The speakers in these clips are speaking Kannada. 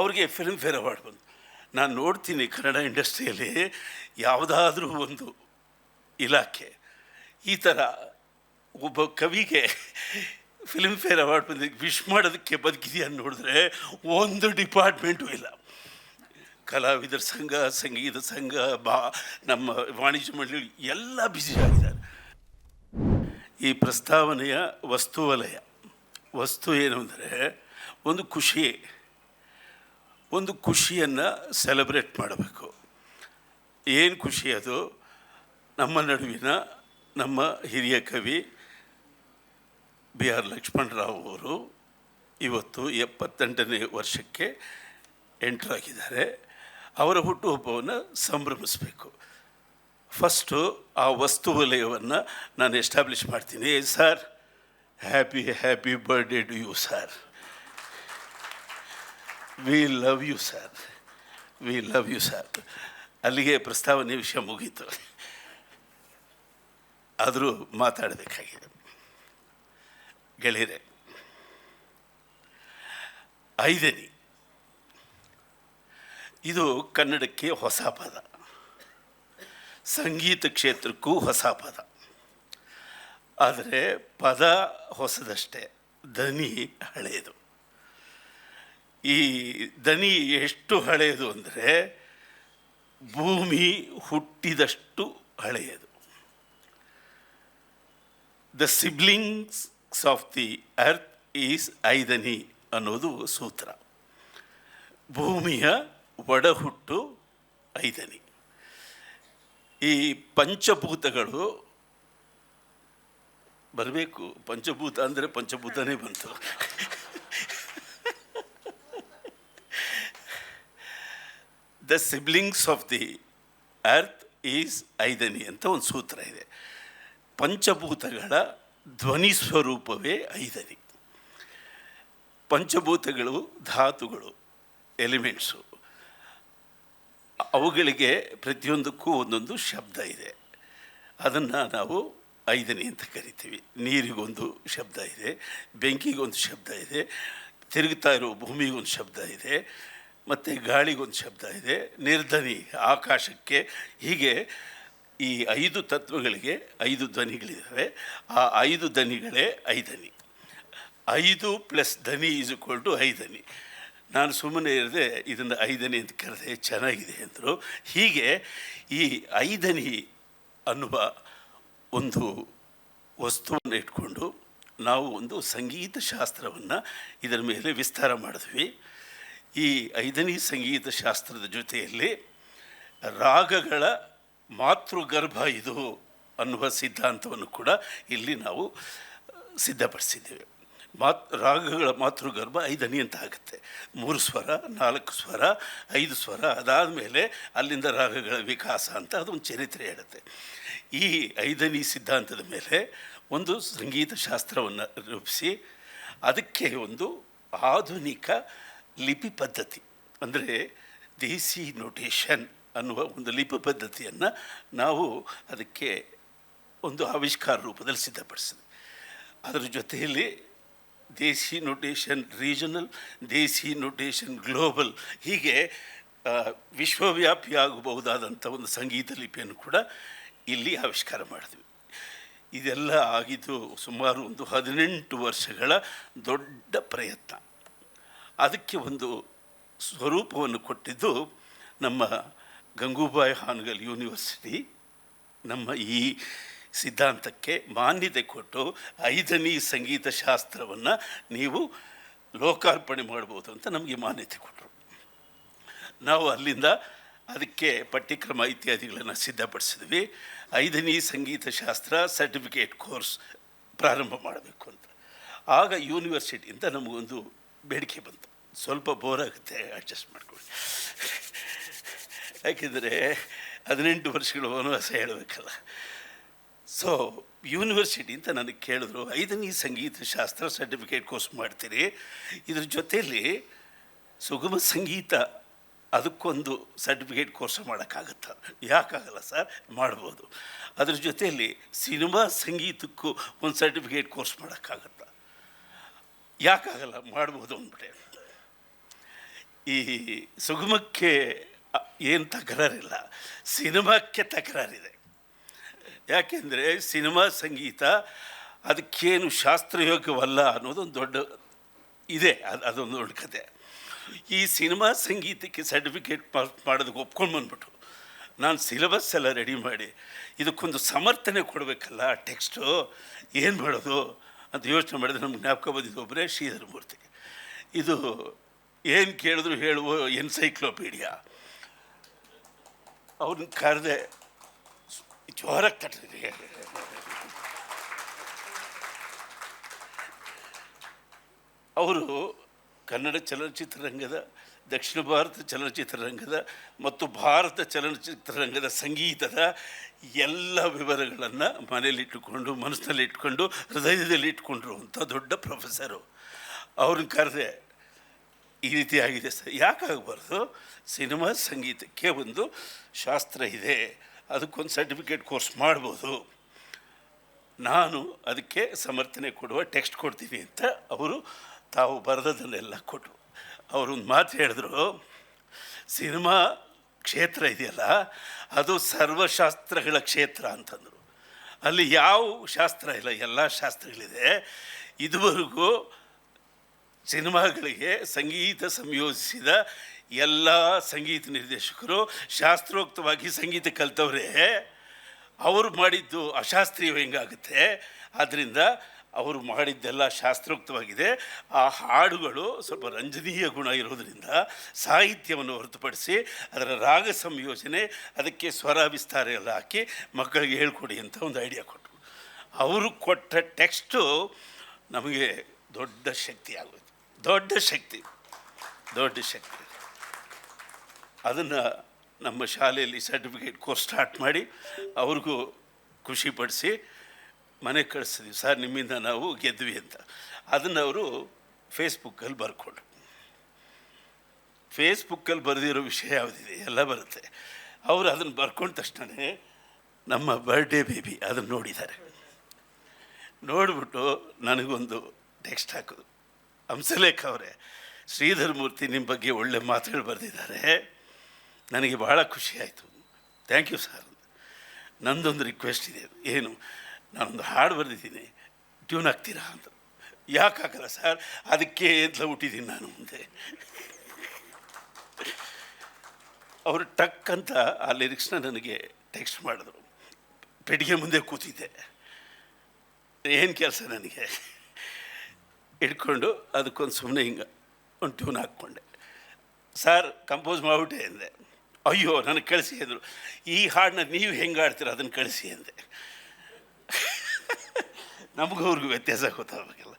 ಅವ್ರಿಗೆ ಫಿಲ್ಮ್ ಫೇರ್ ಅವಾರ್ಡ್ ಬಂತು. ನಾನು ನೋಡ್ತೀನಿ ಕನ್ನಡ ಇಂಡಸ್ಟ್ರಿಯಲ್ಲಿ ಯಾವುದಾದ್ರೂ ಒಂದು ಇಲಾಖೆ, ಈ ಥರ ಒಬ್ಬ ಕವಿಗೆ ಫಿಲ್ಮ್ ಫೇರ್ ಅವಾರ್ಡ್ ಬಂದಿದ್ದು ವಿಶ್ ಮಾಡೋದಕ್ಕೆ ಬದುಕಿದೆಯಾ ನೋಡಿದ್ರೆ ಒಂದು ಡಿಪಾರ್ಟ್ಮೆಂಟು ಇಲ್ಲ. ಕಲಾವಿದರ ಸಂಘ, ಸಂಗೀತ ಸಂಘ, ಬಾ, ನಮ್ಮ ವಾಣಿಜ್ಯ ಮಂಡಳಿ ಎಲ್ಲ ಆಗಿದ್ದಾರೆ. ಈ ಪ್ರಸ್ತಾವನೆಯ ವಸ್ತುವಲಯ, ವಸ್ತು ಏನು ಅಂದರೆ ಒಂದು ಖುಷಿ. ಒಂದು ಖುಷಿಯನ್ನು ಸೆಲೆಬ್ರೇಟ್ ಮಾಡಬೇಕು. ಏನು ಖುಷಿ ಅದು? ನಮ್ಮ ನಡುವಿನ ನಮ್ಮ ಹಿರಿಯ ಕವಿ ಬಿ ಆರ್ ಲಕ್ಷ್ಮಣರಾವ್ ಅವರು ಇವತ್ತು ಎಪ್ಪತ್ತೆಂಟನೇ ವರ್ಷಕ್ಕೆ ಎಂಟ್ರಾಗಿದ್ದಾರೆ ಅವರ ಹುಟ್ಟುಹಬ್ಬವನ್ನು ಸಂಭ್ರಮಿಸಬೇಕು. ಫಸ್ಟು ಆ ವಸ್ತು ವಲಯವನ್ನು ನಾನು ಎಸ್ಟಾಬ್ಲಿಷ್ ಮಾಡ್ತೀನಿ. Sir, happy happy birthday to you sir. We love you sir we love you sir ಅಲ್ಲಿಗೆ ಪ್ರಸ್ತಾವನೆ ವಿಷಯ ಮುಗೀತು. ಆದರೂ ಮಾತಾಡಬೇಕಾಗಿದೆ. ಗೆಳೆಯರೆ, ಐದನಿ, ಇದು ಕನ್ನಡಕ್ಕೆ ಹೊಸ ಪದ. ಸಂಗೀತ ಕ್ಷೇತ್ರಕ್ಕೂ ಹೊಸ ಪದ. ಆದರೆ ಪದ ಹೊಸದಷ್ಟೇ. ದನಿ ಹಳೆಯದು ಈ ದನಿ ಎಷ್ಟು ಹಳೆಯದು ಅಂದರೆ ಭೂಮಿ ಹುಟ್ಟಿದಷ್ಟು ಹಳೆಯದು. The siblings of the earth is ಐದನಿ ಅನ್ನೋದು ಸೂತ್ರ. ಭೂಮಿಯ ಒಡಹುಟ್ಟು ಐದನಿ ಈ ಪಂಚಭೂತಗಳು ಬರಬೇಕು, ಪಂಚಭೂತ ಅಂದರೆ ಪಂಚಭೂತನೇ ಬಂತು. The siblings of the earth is ಐದನಿ ಅಂತ ಒಂದು ಸೂತ್ರ ಇದೆ. ಪಂಚಭೂತಗಳ ಧ್ವನಿ ಸ್ವರೂಪವೇ ಐದನಿ. ಪಂಚಭೂತಗಳು, ಧಾತುಗಳು, ಎಲಿಮೆಂಟ್ಸು. ಅವುಗಳಿಗೆ ಪ್ರತಿಯೊಂದಕ್ಕೂ ಒಂದೊಂದು ಶಬ್ದ ಇದೆ. ಅದನ್ನು ನಾವು ಐದನೇ ಅಂತ ಕರಿತೀವಿ. ನೀರಿಗೊಂದು ಶಬ್ದ ಇದೆ, ಬೆಂಕಿಗೊಂದು ಶಬ್ದ ಇದೆ, ತಿರುಗ್ತಾ ಇರೋ ಭೂಮಿಗೊಂದು ಶಬ್ದ ಇದೆ. ಮತ್ತು ಗಾಳಿಗೊಂದು ಶಬ್ದ ಇದೆ, ನಿರ್ಧನಿ ಆಕಾಶಕ್ಕೆ. ಹೀಗೆ ಈ ಐದು ತತ್ವಗಳಿಗೆ ಐದು ಧ್ವನಿಗಳಿದ್ದಾವೆ. ಆ ಐದು ಧ್ವನಿಗಳೇ ಐದನಿ ಐದು plus Dhani is equal to ಐದನಿ ನಾನು ಸುಮ್ಮನೆ ಇರದೆ ಇದನ್ನು ಐದನಿ ಅಂತ ಕರೆದೆ, ಚೆನ್ನಾಗಿದೆ ಅಂದರು. ಹೀಗೆ ಈ ಐದನಿ ಅನ್ನುವ ಒಂದು ವಸ್ತುವನ್ನು ಇಟ್ಕೊಂಡು ನಾವು ಒಂದು ಸಂಗೀತ ಶಾಸ್ತ್ರವನ್ನು ಇದರ ಮೇಲೆ ವಿಸ್ತಾರ ಮಾಡಿದ್ವಿ. ಈ ಐದನೇ ಸಂಗೀತ ಶಾಸ್ತ್ರದ ಜೊತೆಯಲ್ಲಿ ರಾಗಗಳ ಮಾತೃಗರ್ಭ ಇದು ಅನ್ನುವ ಸಿದ್ಧಾಂತವನ್ನು ಕೂಡ ಇಲ್ಲಿ ನಾವು ಸಿದ್ಧಪಡಿಸಿದ್ದೇವೆ. ಮಾತ್, ರಾಗಗಳ ಮಾತೃಗರ್ಭ ಐದನಿ ಅಂತ ಆಗುತ್ತೆ. ಮೂರು ಸ್ವರ, ನಾಲ್ಕು ಸ್ವರ, ಐದು ಸ್ವರ ಅದಾದ ಮೇಲೆ ಅಲ್ಲಿಂದ ರಾಗಗಳ ವಿಕಾಸ ಅಂತ ಅದೊಂದು ಚರಿತ್ರೆ ಹೇಳುತ್ತೆ. ಈ ಐದನೇ ಸಿದ್ಧಾಂತದ ಮೇಲೆ ಒಂದು ಸಂಗೀತ ಶಾಸ್ತ್ರವನ್ನು ರೂಪಿಸಿ ಅದಕ್ಕೆ ಒಂದು ಆಧುನಿಕ ಲಿಪಿ ಪದ್ಧತಿ ಅಂದರೆ ದೇಸಿ ನೋಟೇಷನ್ ಅನ್ನುವ ಒಂದು ಲಿಪಿ ಪದ್ಧತಿಯನ್ನು ನಾವು ಅದಕ್ಕೆ ಒಂದು ಆವಿಷ್ಕಾರ ರೂಪದಲ್ಲಿ ಸಿದ್ಧಪಡಿಸಿದ್ವಿ. ಅದರ ಜೊತೆಯಲ್ಲಿ ದೇಸಿ ನೋಟೇಷನ್ ರೀಜನಲ್ ದೇಸಿ ನೋಟೇಷನ್ ಗ್ಲೋಬಲ್ ಹೀಗೆ ವಿಶ್ವವ್ಯಾಪಿ ಆಗಬಹುದಾದಂಥ ಒಂದು ಸಂಗೀತ ಲಿಪಿಯನ್ನು ಕೂಡ ಇಲ್ಲಿ ಆವಿಷ್ಕಾರ ಮಾಡಿದ್ವಿ. ಇದೆಲ್ಲ ಆಗಿದ್ದು ಸುಮಾರು ಒಂದು ಹದಿನೆಂಟು ವರ್ಷಗಳ ದೊಡ್ಡ ಪ್ರಯತ್ನ. ಅದಕ್ಕೆ ಒಂದು ಸ್ವರೂಪವನ್ನು ಕೊಟ್ಟಿದ್ದು ನಮ್ಮ ಗಂಗೂಬಾಯಿ ಹಾನಗಲ್ ಯೂನಿವರ್ಸಿಟಿ. ನಮ್ಮ ಈ ಸಿದ್ಧಾಂತಕ್ಕೆ ಮಾನ್ಯತೆ ಕೊಟ್ಟು ಐದನೇ ಸಂಗೀತ ಶಾಸ್ತ್ರವನ್ನು ನೀವು ಲೋಕಾರ್ಪಣೆ ಮಾಡ್ಬೋದು ಅಂತ ನಮಗೆ ಮಾನ್ಯತೆ ಕೊಟ್ಟರು ನಾವು ಅಲ್ಲಿಂದ ಅದಕ್ಕೆ ಪಠ್ಯಕ್ರಮ ಇತ್ಯಾದಿಗಳನ್ನು ಸಿದ್ಧಪಡಿಸಿದ್ವಿ. ಐದನೇ ಸಂಗೀತ ಶಾಸ್ತ್ರ ಸರ್ಟಿಫಿಕೇಟ್ ಕೋರ್ಸ್ ಪ್ರಾರಂಭ ಮಾಡಬೇಕು ಅಂತ. ಆಗ ಯೂನಿವರ್ಸಿಟಿಯಿಂದ ನಮಗೊಂದು ಬೇಡಿಕೆ ಬಂತು. ಸ್ವಲ್ಪ ಬೋರಾಗುತ್ತೆ ಅಡ್ಜಸ್ಟ್ ಮಾಡ್ಕೊಳ್ಳಿ. ಯಾಕೆಂದರೆ ಹದಿನೆಂಟು ವರ್ಷಗಳ ವನವಾಸ ಹೇಳಬೇಕಲ್ಲ. ಸೊ ಯೂನಿವರ್ಸಿಟಿ ಅಂತ ನನಗೆ ಕೇಳಿದ್ರು, ಐದನೇ ಸಂಗೀತ ಶಾಸ್ತ್ರ ಸರ್ಟಿಫಿಕೇಟ್ ಕೋರ್ಸ್ ಮಾಡ್ತೀರಿ. ಇದ್ರ ಜೊತೆಯಲ್ಲಿ ಸುಗಮ ಸಂಗೀತ ಅದಕ್ಕೊಂದು ಸರ್ಟಿಫಿಕೇಟ್ ಕೋರ್ಸ್ ಮಾಡೋಕ್ಕಾಗತ್ತ? ಯಾಕಾಗಲ್ಲ ಸರ್? ಮಾಡ್ಬೋದು. ಅದ್ರ ಜೊತೆಯಲ್ಲಿ ಸಿನಿಮಾ ಸಂಗೀತಕ್ಕೂ ಒಂದು ಸರ್ಟಿಫಿಕೇಟ್ ಕೋರ್ಸ್ ಮಾಡೋಕ್ಕಾಗತ್ತ? ಯಾಕಾಗಲ್ಲ? ಮಾಡ್ಬೋದು ಅಂದ್ಬಿಟ್ಟೆ. ಈ ಸುಗಮಕ್ಕೆ ಏನು ತಕರಾರಿಲ್ಲ. ಸಿನಿಮಾಕ್ಕೆ ತಕರಾರಿದೆ. ಯಾಕೆಂದರೆ ಸಿನಿಮಾ ಸಂಗೀತ ಅದಕ್ಕೇನು ಶಾಸ್ತ್ರಯೋಗ್ಯವಲ್ಲ ಅನ್ನೋದೊಂದು ದೊಡ್ಡ ಇದೆ, ಅದು ಅದೊಂದು ದೊಡ್ಡ ಕತೆ. ಈ ಸಿನಿಮಾ ಸಂಗೀತಕ್ಕೆ ಸರ್ಟಿಫಿಕೇಟ್ ಮಾಡೋದಕ್ಕೆ ಒಪ್ಕೊಂಡು ಬಂದ್ಬಿಟ್ಟು ನಾನು ಸಿಲೆಬಸ್ ಎಲ್ಲ ರೆಡಿ ಮಾಡಿ, ಇದಕ್ಕೊಂದು ಸಮರ್ಥನೆ ಕೊಡಬೇಕಲ್ಲ ಟೆಕ್ಸ್ಟು, ಏನು ಮಾಡೋದು ಅಂತ ಯೋಚನೆ ಮಾಡಿದ್ರೆ ನಮ್ಗೆ ಜ್ಞಾಪಕ ಬಂದಿದ್ದು ಒಬ್ಬರೇ ಶ್ರೀಧರ ಮೂರ್ತಿ ಇದು ಏನು ಕೇಳಿದ್ರು ಹೇಳುವ ಎನ್ಸೈಕ್ಲೋಪೀಡಿಯಾ. ಅವ್ರನ್ನ ಕರೆದೆ ಜೋರಕ್ಕೆ ಕಟ್ಟಿದ್ರಿ ಅವರು ಕನ್ನಡ ಚಲನಚಿತ್ರರಂಗದ ದಕ್ಷಿಣ ಭಾರತ ಚಲನಚಿತ್ರರಂಗದ ಮತ್ತು ಭಾರತ ಚಲನಚಿತ್ರರಂಗದ ಸಂಗೀತದ ಎಲ್ಲ ವಿವರಗಳನ್ನು ಮನೇಲಿಟ್ಟುಕೊಂಡು ಮನಸ್ಸಿನಲ್ಲಿ ಇಟ್ಕೊಂಡು ಹೃದಯದಲ್ಲಿ ಇಟ್ಕೊಂಡ್ರು ದೊಡ್ಡ ಪ್ರೊಫೆಸರು. ಅವ್ರನ್ನ ಕರೆದೆ ಈ ರೀತಿ ಆಗಿದೆ ಸರ್. ಯಾಕಾಗಬಾರ್ದು? ಸಿನಿಮಾ ಸಂಗೀತಕ್ಕೆ ಒಂದು ಶಾಸ್ತ್ರ ಇದೆ. ಅದಕ್ಕೊಂದು ಸರ್ಟಿಫಿಕೇಟ್ ಕೋರ್ಸ್ ಮಾಡ್ಬೋದು. ನಾನು ಅದಕ್ಕೆ ಸಮರ್ಥನೆ ಕೊಡುವ ಟೆಕ್ಸ್ಟ್ ಕೊಡ್ತೀನಿ ಅಂತ ಅವರು ತಾವು ಬರೆದದನ್ನೆಲ್ಲ ಕೊಟ್ಟರು. ಅವರೊಂದು ಮಾತು ಹೇಳಿದ್ರು, ಸಿನಿಮಾ ಕ್ಷೇತ್ರ ಇದೆಯಲ್ಲ, ಅದು ಸರ್ವಶಾಸ್ತ್ರಗಳ ಕ್ಷೇತ್ರ ಅಂತಂದರು. ಅಲ್ಲಿ ಯಾವ ಶಾಸ್ತ್ರ ಇಲ್ಲ, ಎಲ್ಲ ಶಾಸ್ತ್ರಗಳಿದೆ. ಇದುವರೆಗೂ ಸಿನಿಮಾಗಳಿಗೆ ಸಂಗೀತ ಸಂಯೋಜಿಸಿದ ಎಲ್ಲ ಸಂಗೀತ ನಿರ್ದೇಶಕರು, ಶಾಸ್ತ್ರೋಕ್ತವಾಗಿ ಸಂಗೀತ ಕಲಿತವ್ರೆ. ಅವರು ಮಾಡಿದ್ದು ಅಶಾಸ್ತ್ರೀಯ ಹೆಂಗಾಗುತ್ತೆ. ಆದ್ದರಿಂದ ಅವರು ಮಾಡಿದ್ದೆಲ್ಲ ಶಾಸ್ತ್ರೋಕ್ತವಾಗಿದೆ. ಆ ಹಾಡುಗಳು ಸ್ವಲ್ಪ ರಂಜನೀಯ ಗುಣ ಇರೋದರಿಂದ ಸಾಹಿತ್ಯವನ್ನು ಹೊರತುಪಡಿಸಿ ಅದರ ರಾಗ ಸಂಯೋಜನೆ ಅದಕ್ಕೆ ಸ್ವರ ವಿಸ್ತಾರ ಎಲ್ಲ ಹಾಕಿ ಮಕ್ಕಳಿಗೆ ಹೇಳ್ಕೊಡಿ ಅಂತ ಒಂದು ಐಡಿಯಾ ಕೊಟ್ಟರು. ಅವರು ಕೊಟ್ಟ ಟೆಕ್ಸ್ಟು ನಮಗೆ ದೊಡ್ಡ ಶಕ್ತಿ ಆಗೋಯ್ತು ದೊಡ್ಡ ಶಕ್ತಿ ದೊಡ್ಡ ಶಕ್ತಿ. ಅದನ್ನು ನಮ್ಮ ಶಾಲೆಯಲ್ಲಿ ಸರ್ಟಿಫಿಕೇಟ್ ಕೋರ್ಸ್ ಸ್ಟಾರ್ಟ್ ಮಾಡಿ ಅವ್ರಿಗೂ ಖುಷಿಪಡಿಸಿ ಮನೆಗೆ ಕಳಿಸ್ತೀವಿ ಸರ್, ನಿಮ್ಮಿಂದ ನಾವು ಗೆದ್ವಿ ಅಂತ. ಅದನ್ನು ಅವರು ಫೇಸ್ಬುಕ್ಕಲ್ಲಿ ಬರ್ಕೊಂಡ್ರು. ಫೇಸ್ಬುಕ್ಕಲ್ಲಿ ಬರೆದಿರೋ ವಿಷಯ ಯಾವುದಿದೆ? ಎಲ್ಲ ಬರುತ್ತೆ. ಅವರು ಅದನ್ನು ಬರ್ಕೊಂಡ ತಕ್ಷಣವೇ ನಮ್ಮ ಬರ್ಡೇ ಬೇಬಿ ಅದನ್ನು ನೋಡಿದ್ದಾರೆ. ನೋಡಿಬಿಟ್ಟು ನನಗೊಂದು ಟೆಕ್ಸ್ಟ್ ಹಾಕೋದು. ಹಂಸಲೇಖ ಅವರೇ ಶ್ರೀಧರ್ ಮೂರ್ತಿ ನಿಮ್ಮ ಬಗ್ಗೆ ಒಳ್ಳೆ ಮಾತುಗಳು ಬರೆದಿದ್ದಾರೆ. ನನಗೆ ಬಹಳ ಖುಷಿ ಆಯಿತು. ಥ್ಯಾಂಕ್ ಯು ಸರ್ ನಂದೊಂದು ರಿಕ್ವೆಸ್ಟ್ ಇದೆ. ಏನು, ನಾನೊಂದು ಹಾಡು ಬರೆದಿದ್ದೀನಿ. ಟ್ಯೂನ್ ಆಗ್ತೀರಾ ಅಂತ. ಯಾಕೆ ಹಾಕಲ್ಲ ಸರ್ ಅದಕ್ಕೆ ಎಂತ ಹುಟ್ಟಿದ್ದೀನಿ ನಾನು ಮುಂದೆ. ಅವರು ಟಕ್ ಅಂತ ಆ ಲಿರಿಕ್ಸ್ನ ನನಗೆ ಟೆಕ್ಸ್ಟ್ ಮಾಡಿದ್ರು. ಪೆಟ್ಟಿಗೆ ಮುಂದೆ ಕೂತಿದ್ದೆ. ಏನು ಕೆಲಸ ನನಗೆ? ಇಟ್ಕೊಂಡು ಅದಕ್ಕೊಂದು ಸುಮ್ಮನೆ ಹಿಂಗೆ ಒಂದು ಟ್ಯೂನ್ ಹಾಕ್ಕೊಂಡೆ. ಸರ್, ಕಂಪೋಸ್ ಮಾಡಿಬಿಟ್ಟೆ ಅಂದೆ ಅಯ್ಯೋ, ನನಗೆ ಕಳಿಸಿ ಅಂದರು ಈ ಹಾಡನ್ನ ನೀವು ಹೆಂಗೆ ಆಡ್ತೀರ ಅದನ್ನು ಕಳಿಸಿ ಅಂದೆ ನಮಗೂ ಅವ್ರಿಗೂ ವ್ಯತ್ಯಾಸ ಗೊತ್ತಾಗಬೇಕಲ್ಲ.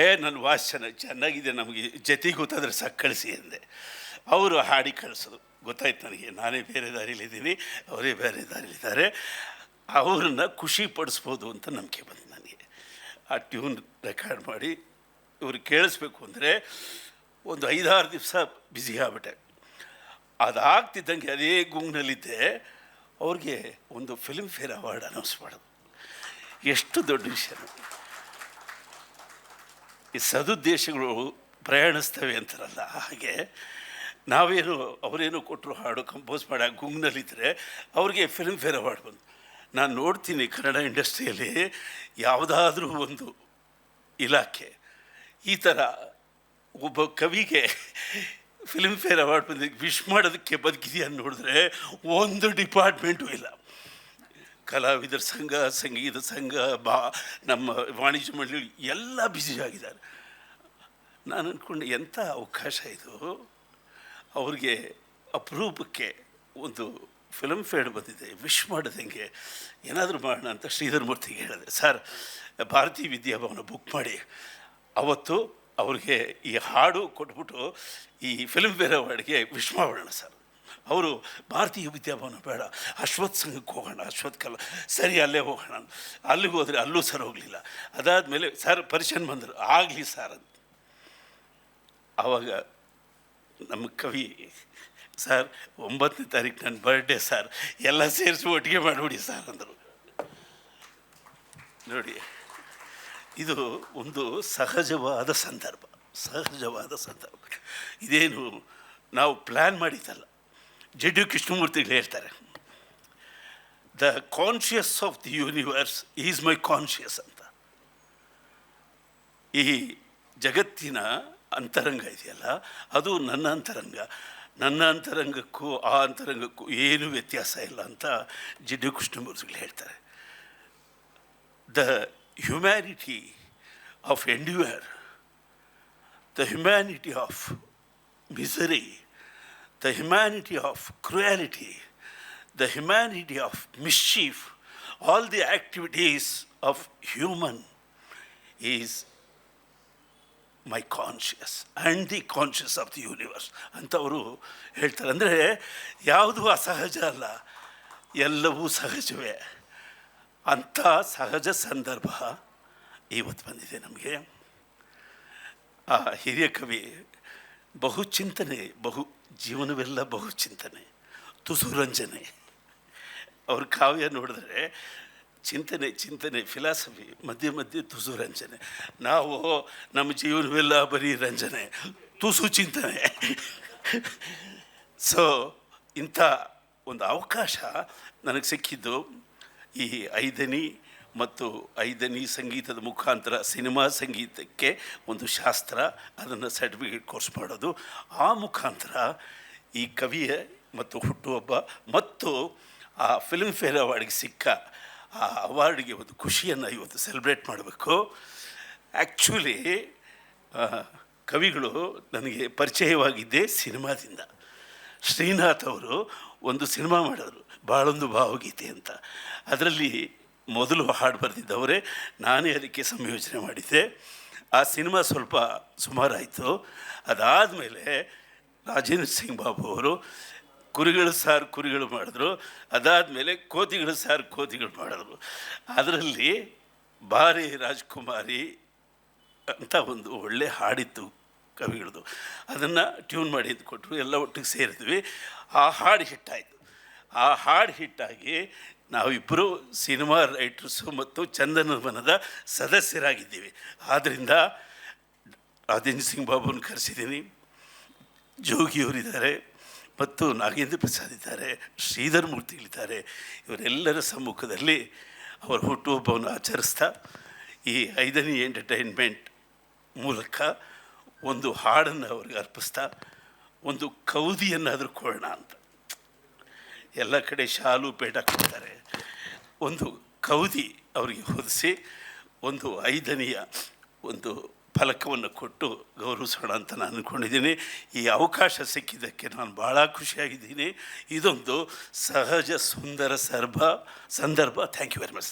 ಏ ನನ್ನ ವಾಸ್ ಚೆನ್ನಾಗಿ ಚೆನ್ನಾಗಿದೆ ನಮಗೆ ಜೊತೆಗೆ ಗೊತ್ತಾದ್ರೆ ಸಾಕು ಕಳಿಸಿ ಅಂದೆ ಅವರು ಹಾಡಿ ಕಳಿಸೋದು. ಗೊತ್ತಾಯ್ತು ನನಗೆ, ನಾನೇ ಬೇರೆ ದಾರಿಲಿದ್ದೀನಿ, ಅವರೇ ಬೇರೆ ದಾರಿಲಿದ್ದಾರೆ. ಅವ್ರನ್ನ ಖುಷಿ ಪಡಿಸ್ಬೋದು ಅಂತ ನಂಬಿಕೆ ಬಂತು ನನಗೆ. ಆ ಟ್ಯೂನ್ ರೆಕಾರ್ಡ್ ಮಾಡಿ ಇವ್ರಿಗೆ ಕೇಳಿಸ್ಬೇಕು ಅಂದರೆ ಒಂದು ಐದಾರು ದಿವಸ ಬ್ಯುಸಿ ಆಗ್ಬಿಟ್ಟೆ. ಅದಾಗ್ತಿದ್ದಂಗೆ ಅದೇ ಗುಂಗ್ನಲ್ಲಿದ್ದೆ, ಅವ್ರಿಗೆ ಒಂದು ಫಿಲ್ಮ್ ಫೇರ್ ಅವಾರ್ಡ್ ಅನೌನ್ಸ್ ಮಾಡೋದು. ಎಷ್ಟು ದೊಡ್ಡ ವಿಷಯ. ಈ ಸದುದ್ದೇಶಗಳು ಪ್ರಯಾಣಿಸ್ತವೆ ಅಂತಾರಲ್ಲ, ಹಾಗೆ ನಾವೇನು ಅವರೇನು ಕೊಟ್ಟರು ಹಾಡು ಕಂಪೋಸ್ ಮಾಡಿ ಗುಂಗ್ನಲ್ಲಿದ್ದರೆ ಅವ್ರಿಗೆ ಫಿಲ್ಮ್ ಫೇರ್ ಅವಾರ್ಡ್ ಬಂತು. ನಾನು ನೋಡ್ತೀನಿ ಕನ್ನಡ ಇಂಡಸ್ಟ್ರಿಯಲ್ಲಿ ಯಾವುದಾದ್ರೂ ಒಂದು ಇಲಾಖೆ ಈ ಥರ ಒಬ್ಬ ಕವಿಗೆ ಫಿಲ್ಮ್ ಫೇರ್ ಅವಾರ್ಡ್ ಬಂದ ವಿಶ್ ಮಾಡೋದಕ್ಕೆ ಬದುಕಿದೆಯಾ ನೋಡಿದ್ರೆ ಒಂದು ಡಿಪಾರ್ಟ್ಮೆಂಟು ಇಲ್ಲ. ಕಲಾವಿದರ ಸಂಘ, ಸಂಗೀತ ಸಂಘ, ಬಾ, ನಮ್ಮ ವಾಣಿಜ್ಯ ಮಂಡಳಿ ಎಲ್ಲ ಬ್ಯುಸಿ ಆಗಿದ್ದಾರೆ. ನಾನು ಅಂದ್ಕೊಂಡೆ ಎಂಥ ಅವಕಾಶ ಇದು? ಅವ್ರಿಗೆ ಅಪರೂಪಕ್ಕೆ ಒಂದು ಫಿಲಮ್ ಫೇರ್ ಬಂದಿದೆ. ವಿಶ್ ಮಾಡೋದು ಹೆಂಗೆ? ಏನಾದರೂ ಮಾಡೋಣ ಅಂತ ಶ್ರೀಧರ್ ಮೂರ್ತಿಗೆ ಹೇಳಿದೆ. ಸರ್, ಭಾರತೀಯ ವಿದ್ಯಾಭವನ ಬುಕ್ ಮಾಡಿ. ಅವತ್ತು ಅವ್ರಿಗೆ ಈ ಹಾಡು ಕೊಟ್ಬಿಟ್ಟು ಈ ಫಿಲ್ಮ್ ಫೇರ್ ಅವಾರ್ಡ್ಗೆ ವಿಶ್ ಮಾಡೋಣ ಸರ್. ಅವರು ಭಾರತೀಯ ವಿದ್ಯಾಭವನ ಬೇಡ ಅಶ್ವತ್ ಸಂಘಕ್ಕೆ ಹೋಗೋಣ ಅಶ್ವತ್ ಕಲ, ಸರಿ, ಅಲ್ಲೇ ಹೋಗೋಣ. ಅಲ್ಲಿಗೆ ಹೋದರೆ ಅಲ್ಲೂ ಸರ್ ಹೋಗಲಿಲ್ಲ. ಅದಾದಮೇಲೆ ಸರ್ ಪರಿಶನ್ ಬಂದರು, ಆಗಲಿ ಸರ್ ಅಂತ. ಆವಾಗ ನಮ್ಮ ಕವಿ, ಸರ್, ಒಂಬತ್ತನೇ ತಾರೀಕು ನನ್ನ ಬರ್ಡೇ ಸರ್. ಎಲ್ಲ ಸೇರಿಸಿ ಒಟ್ಟಿಗೆ ಮಾಡಿಬಿಡಿ ಸರ್ ಅಂದರು. ನೋಡಿ. ಇದು ಒಂದು ಸಹಜವಾದ ಸಂದರ್ಭ ಸಹಜವಾದ ಸಂದರ್ಭ. ಇದೇನು ನಾವು ಪ್ಲ್ಯಾನ್ ಮಾಡಿದ್ದಲ್ಲ. ಜೆ ಡಿ ಕೃಷ್ಣಮೂರ್ತಿಗಳು ಹೇಳ್ತಾರೆ the conscious of the universe is my conscious ಅಂತ. ಈ ಜಗತ್ತಿನ ಅಂತರಂಗ ಇದೆಯಲ್ಲ, ಅದು ನನ್ನ ಅಂತರಂಗ. ನನ್ನ ಅಂತರಂಗಕ್ಕೂ ಆ ಅಂತರಂಗಕ್ಕೂ ಏನು ವ್ಯತ್ಯಾಸ ಇಲ್ಲ ಅಂತ ಜಿ ಡಿ ಕೃಷ್ಣಮೂರ್ತಿಗಳು ಹೇಳ್ತಾರೆ. The humanity of endure the humanity of misery the humanity of cruelty the humanity of mischief, all the activities of human is my conscious and the conscious of the universe ಅಂತವರು ಹೇಳ್ತಾರೆ ಅಂದರೆ ಯಾವುದು ಅಸಹಜ ಅಲ್ಲ ಎಲ್ಲವೂ ಸಹಜವೇ. ಅಂಥ ಸಹಜ ಸಂದರ್ಭ ಇವತ್ತು ಬಂದಿದೆ ನಮಗೆ. ಆ ಹಿರಿಯ ಕವಿ, ಬಹು ಚಿಂತನೆ, ಬಹು ಜೀವನವೆಲ್ಲ ಬಹು ಚಿಂತನೆ, ತುಸು ರಂಜನೆ. ಅವ್ರ ಕಾವ್ಯ ನೋಡಿದ್ರೆ ಚಿಂತನೆ ಚಿಂತನೆ, ಫಿಲಾಸಫಿ, ಮಧ್ಯೆ ಮಧ್ಯೆ ತುಸು ರಂಜನೆ. ನಾವು ನಮ್ಮ ಜೀವನವೆಲ್ಲ ಬರೀ ರಂಜನೆ, ತುಸು ಚಿಂತನೆ. ಸೊ ಇಂಥ ಒಂದು ಅವಕಾಶ ನನಗೆ ಸಿಕ್ಕಿದ್ದು. ಈ ಐದನಿ ಮತ್ತು ಐದನಿ ಸಂಗೀತದ ಮುಖಾಂತರ ಸಿನಿಮಾ ಸಂಗೀತಕ್ಕೆ ಒಂದು ಶಾಸ್ತ್ರ, ಅದನ್ನು ಸರ್ಟಿಫಿಕೇಟ್ ಕೋರ್ಸ್ ಮಾಡೋದು. ಆ ಮುಖಾಂತರ ಈ ಕವಿಯ ಮತ್ತು ಹುಟ್ಟುಹಬ್ಬ ಮತ್ತು ಆ ಫಿಲ್ಮ್ ಫೇರ್ ಅವಾರ್ಡ್ಗೆ ಸಿಕ್ಕ ಆ ಅವಾರ್ಡಿಗೆ ಒಂದು ಖುಷಿಯನ್ನು ಇವತ್ತು ಸೆಲೆಬ್ರೇಟ್ ಮಾಡಬೇಕು. ಆ್ಯಕ್ಚುಲಿ ಕವಿಗಳು ನನಗೆ ಪರಿಚಯವಾಗಿದ್ದೇ ಸಿನಿಮಾದಿಂದ. ಶ್ರೀನಾಥ್ ಅವರು ಒಂದು ಸಿನಿಮಾ ಮಾಡಿದ್ರು. ಬಾಳೊಂದು ಭಾವಗೀತೆ ಅಂತ. ಅದರಲ್ಲಿ ಮೊದಲು ಹಾಡು ಬರೆದಿದ್ದವರೇ, ನಾನೇ ಅದಕ್ಕೆ ಸಂಯೋಜನೆ ಮಾಡಿದ್ದೆ. ಆ ಸಿನಿಮಾ ಸ್ವಲ್ಪ ಸುಮಾರಾಯಿತು. ಅದಾದಮೇಲೆ ರಾಜೇಂದ್ರ ಸಿಂಗ್ ಬಾಬು ಅವರು ಕುರಿಗಳು ಸಾರು ಕುರಿಗಳು ಮಾಡಿದ್ರು. ಅದಾದಮೇಲೆ ಕೋತಿಗಳು ಸಾರು ಕೋತಿಗಳು ಮಾಡಿದ್ರು. ಅದರಲ್ಲಿ ಬಾರಿ ರಾಜ್ಕುಮಾರಿ ಅಂತ ಒಂದು ಒಳ್ಳೆ ಹಾಡಿತ್ತು ಕವಿಗಳದು ಅದನ್ನು ಟ್ಯೂನ್ ಮಾಡಿ ಕೊಟ್ಟರು ಎಲ್ಲ ಒಟ್ಟಿಗೆ ಸೇರಿದ್ವಿ. ಆ ಹಾಡು ಹಿಟ್ಟಾಯಿತು ಆ ಹಾಡು ಹಿಟ್ಟಾಗಿ ನಾವಿಬ್ಬರು ಸಿನಿಮಾ ರೈಟರ್ಸು ಮತ್ತು ಚಂದನ ವನದ ಸದಸ್ಯರಾಗಿದ್ದೀವಿ. ಆದ್ದರಿಂದ ರಾಜೇಂದ್ರ ಸಿಂಗ್ ಬಾಬುನ ಕರೆಸಿದ್ದೀನಿ ಜೋಗಿಯವರಿದ್ದಾರೆ ಮತ್ತು ನಾಗೇಂದ್ರ ಪ್ರಸಾದ್ ಇದ್ದಾರೆ, ಶ್ರೀಧರ್ ಮೂರ್ತಿಗಳಿದ್ದಾರೆ. ಇವರೆಲ್ಲರ ಸಮ್ಮುಖದಲ್ಲಿ ಅವರ ಹುಟ್ಟುಹಬ್ಬವನ್ನು ಆಚರಿಸ್ತಾ ಈ ಐದನೇ ಎಂಟರ್ಟೈನ್ಮೆಂಟ್ ಮೂಲಕ ಒಂದು ಹಾಡನ್ನು ಅವ್ರಿಗೆ ಅರ್ಪಿಸ್ತಾ ಒಂದು ಕೌದಿಯನ್ನಾದರೂ ಕೊಡೋಣ ಅಂತ. ಎಲ್ಲ ಕಡೆ ಶಾಲು ಪೇಟ ಕೊಡ್ತಾರೆ ಒಂದು ಕೌದಿ ಅವರಿಗೆ ಹೊದಿಸಿ, ಒಂದು ಐದನೆಯ ಒಂದು ಫಲಕವನ್ನು ಕೊಟ್ಟು ಗೌರವಿಸೋಣ ಅಂತ ನಾನು ಅಂದ್ಕೊಂಡಿದ್ದೀನಿ ಈ ಅವಕಾಶ ಸಿಕ್ಕಿದ್ದಕ್ಕೆ ನಾನು ಭಾಳ ಖುಷಿಯಾಗಿದ್ದೀನಿ. ಇದೊಂದು ಸಹಜ ಸುಂದರ ಸರ್ಭ, ಸಂದರ್ಭ. Thank you very much